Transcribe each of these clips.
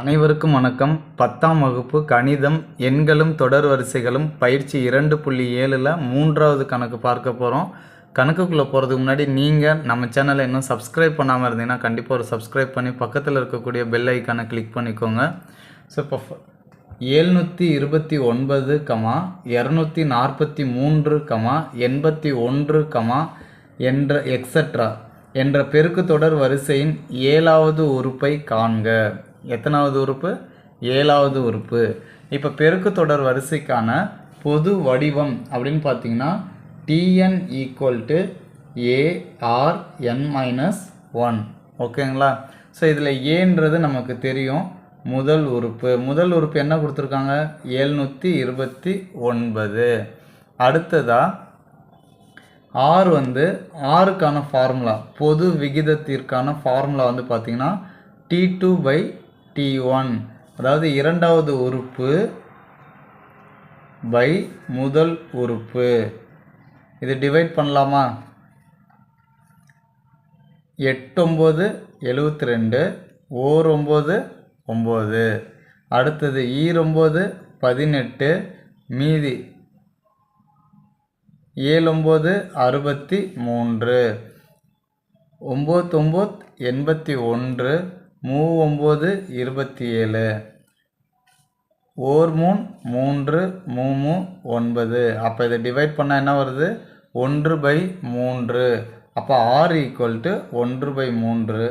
அனைவருக்கும் வணக்கம். பத்தாம் வகுப்பு கணிதம் எண்களும் தொடர் வரிசைகளும் பயிற்சி இரண்டு புள்ளி ஏழில் மூன்றாவது கணக்கு பார்க்க போகிறோம் கணக்குக்குள்ளே போகிறதுக்கு முன்னாடி நீங்கள் நம்ம சேனலை இன்னும் சப்ஸ்கிரைப் பண்ணாமல் இருந்தீங்கன்னா கண்டிப்பாக ஒரு சப்ஸ்கிரைப் பண்ணி பக்கத்தில் இருக்கக்கூடிய பெல் ஐக்கானை கிளிக் பண்ணிக்கோங்க. ஸோ இப்போ எழுநூற்றி இருபத்தி ஒன்பது கமா இரநூத்தி நாற்பத்தி மூன்று கமா எண்பத்தி ஒன்று கமா என்ற எக்ஸட்ரா என்ற பெருக்கு தொடர் வரிசையின் ஏழாவது உறுப்பை காண்க. எத்தனாவது உறுப்பு? ஏழாவது உறுப்பு. இப்போ பெருக்கு தொடர் வரிசைக்கான பொது வடிவம் அப்படின்னு பார்த்தீங்கன்னா T N equal to A R N minus one ஓகேங்களா ஸோ இதில் ஏன்றது நமக்கு தெரியும். முதல் உறுப்பு. முதல் உறுப்பு என்ன கொடுத்துருக்காங்க? ஏழ்நூற்றி இருபத்தி ஒன்பது. அடுத்ததாக ஆர் வந்து ஆறுக்கான ஃபார்முலா பொது விகிதத்திற்கான ஃபார்முலா வந்து பார்த்திங்கன்னா T two by T one அதாவது இரண்டாவது உறுப்பு பை முதல் உறுப்பு. இது டிவைட் பண்ணலாமா? எட்டொம்பது எழுபத்தி ரெண்டு ஓர் ஒம்பது ஒம்பது. அடுத்தது ஈரொம்பது பதினெட்டு மீதி ஏழொம்பது அறுபத்தி மூன்று. ஒம்பத்தொம்போத் எண்பத்தி ஒன்று. மூ ஒம்பது இருபத்தி ஏழு. ஓர் மூணு மூன்று மூமு ஒன்பது. அப்போ இதை டிவைட் பண்ணால் என்ன வருது? ஒன்று பை மூன்று. அப்போ ஆர் ஈக்குவல் டு ஒன்று பை மூன்று.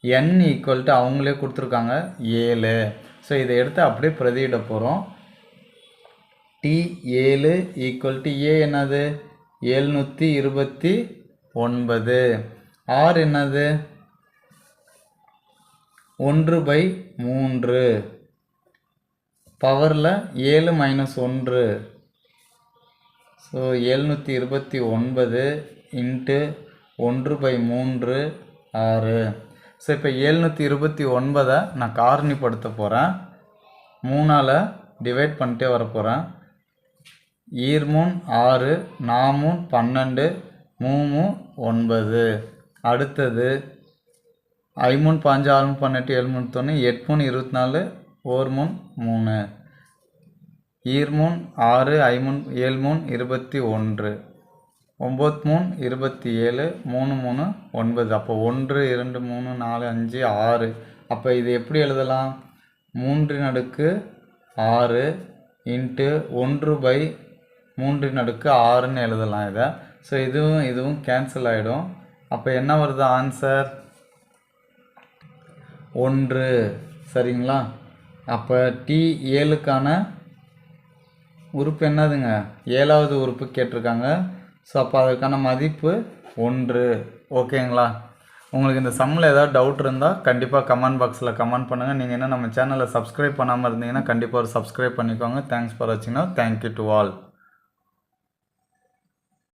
என் ஈக்குவல் டு அவங்களே கொடுத்துருக்காங்க ஏழு. ஸோ இதை எடுத்து அப்படியே பிரதியிட போகிறோம் டி ஏழு ஈக்குவல் டு ஏ என்னது? ஏழ்நூற்றி இருபத்தி ஒன்பது. ஆர் என்னது? ஒன்று பை மூன்று. பவரில் ஏழு மைனஸ் ஒன்று. ஸோ எழுநூற்றி இருபத்தி ஒன்பது இன்ட்டு ஒன்று பை மூன்று ஆறு. ஸோ இப்போ எழுநூற்றி இருபத்தி ஒன்பதை நான் காரணிப்படுத்த போகிறேன் மூணால் டிவைட் பண்ணிட்டே வர போகிறேன் ஈர்மூன் ஆறு நாமூன் பன்னெண்டு மூமு ஒன்பது. அடுத்தது ஐமூன் பாஞ்சு ஆறு மூணு பன்னெட்டு ஏழு மூணு தொண்ணூறு எட்டு மூணு. இருபத்தி நாலு ஓர் மூணு மூணு ஈர்மூன் ஆறு ஐமூன் ஏழு மூணு இருபத்தி ஒன்று. ஒம்பது மூணு இருபத்தி ஏழு மூணு மூணு ஒன்பது. அப்போ ஒன்று இரண்டு மூணு நாலு அஞ்சு ஆறு. அப்போ இது எப்படி எழுதலாம்? மூன்றின் அடுக்கு ஆறு இன்ட்டு ஒன்று பை மூன்றின் அடுக்கு ஆறுன்னு எழுதலாம் இதை. ஸோ இதுவும் இதுவும் கேன்சல் ஆகிடும் அப்போ என்ன வருது? ஆன்சர் ஒன்று. சரிங்களா? அப்போ டி ஏழுக்கான உறுப்பு என்னதுங்க? ஏழாவது உறுப்பு கேட்டிருக்காங்க. ஸோ அப்போ அதுக்கான மதிப்பு ஒன்று. ஓகேங்களா? உங்களுக்கு இந்த சம்மில் ஏதாவது டவுட் இருந்தால் கண்டிப்பாக கமெண்ட் பாக்ஸில் கமெண்ட் பண்ணுங்கள் நீங்கள் என்ன நம்ம சேனலை சப்ஸ்கிரைப் பண்ணாமல் இருந்தீங்கன்னா கண்டிப்பாக ஒரு சப்ஸ்கிரைப் பண்ணிக்கோங்க. தேங்க்ஸ் ஃபார் வாட்சிங்னா தேங்க்யூ டு ஆல்